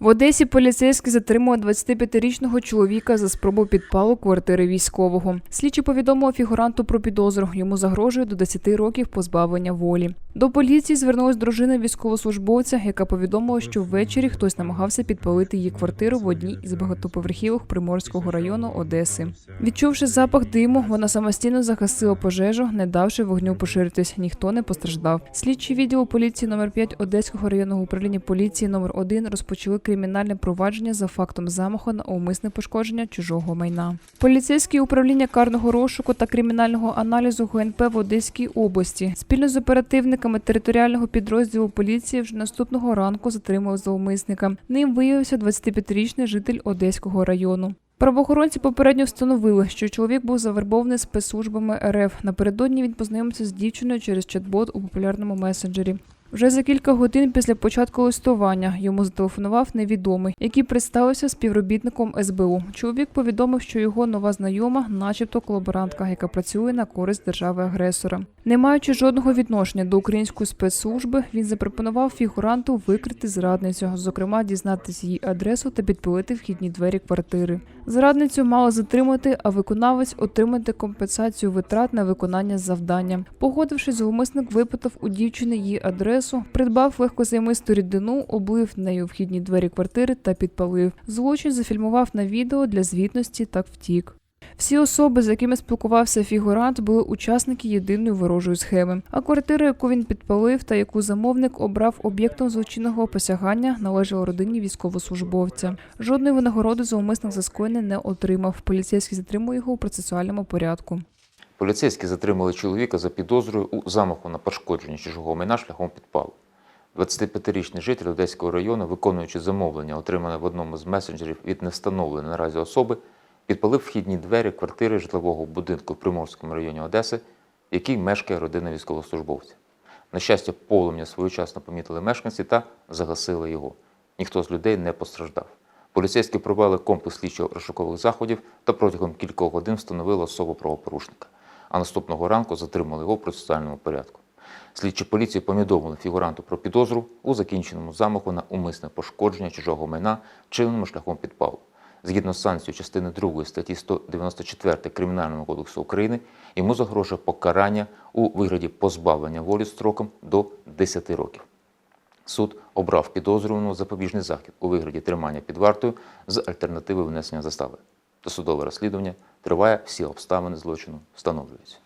В Одесі поліцейські затримали 25-річного чоловіка за спробу підпалу квартири військового. Слідчі повідомили фігуранту про підозру. Йому загрожує до 10 років позбавлення волі. До поліції звернулась дружина військовослужбовця, яка повідомила, що ввечері хтось намагався підпалити її квартиру в одній із багатоповерхівок Приморського району Одеси. Відчувши запах диму, вона самостійно загасила пожежу, не давши вогню поширитись. Ніхто не постраждав. Слідчі відділу поліції номер 5 Одеського районного управління поліції номер 1 розпочали кримінальне провадження за фактом замаху на умисне пошкодження чужого майна. Поліцейські управління карного розшуку та кримінального аналізу ГНП в Одеській області спільно з оперативниками територіального підрозділу поліції вже наступного ранку затримали зловмисника. Ним виявився 25-річний житель Одеського району. Правоохоронці попередньо встановили, що чоловік був завербований спецслужбами РФ. Напередодні він познайомився з дівчиною через чат-бот у популярному месенджері. Вже за кілька годин після початку листування йому зателефонував невідомий, який представився співробітником СБУ. Чоловік повідомив, що його нова знайома, начебто колаборантка, яка працює на користь держави-агресора. Не маючи жодного відношення до української спецслужби, він запропонував фігуранту викрити зрадницю, зокрема дізнатися її адресу та підпилити вхідні двері квартири. Зрадницю мали затримати, а виконавець отримати компенсацію витрат на виконання завдання. Погодившись, зловмисник випитав у дівчини її адресу, придбав легкозаймисту рідину, облив нею вхідні двері квартири та підпалив. Злочин зафільмував на відео для звітності та втік. Всі особи, з якими спілкувався фігурант, були учасники єдиної ворожої схеми. А квартира, яку він підпалив та яку замовник обрав об'єктом злочинного посягання, належала родині військовослужбовця. Жодної винагороди за скоєне не отримав. Поліцейські затримали його у процесуальному порядку. Поліцейські затримали чоловіка за підозрою у замаху на пошкодження чужого майна шляхом підпалу. 25-річний житель Одеського району, виконуючи замовлення, отримане в одному з месенджерів від невстановленої наразі особи, підпалив вхідні двері квартири житлового будинку в Приморському районі Одеси, в якій мешкає родина військовослужбовця. На щастя, полум'я своєчасно помітили мешканці та загасили його. Ніхто з людей не постраждав. Поліцейські провели комплекс слідчо-розшукових заходів та протягом кількох годин встановили особу правопорушника. А наступного ранку затримали його в процесуальному порядку. Слідчі поліції повідомили фігуранту про підозру у закінченому замаху на умисне пошкодження чужого майна вчиненому шляхом підпалу. Згідно з санкцією частини 2 статті 194 Кримінального кодексу України, йому загрожує покарання у вигляді позбавлення волі строком до 10 років. Суд обрав підозрюваного запобіжний захід у вигляді тримання під вартою з альтернативою внесення застави. Досудове розслідування триває, всі обставини злочину встановлюються.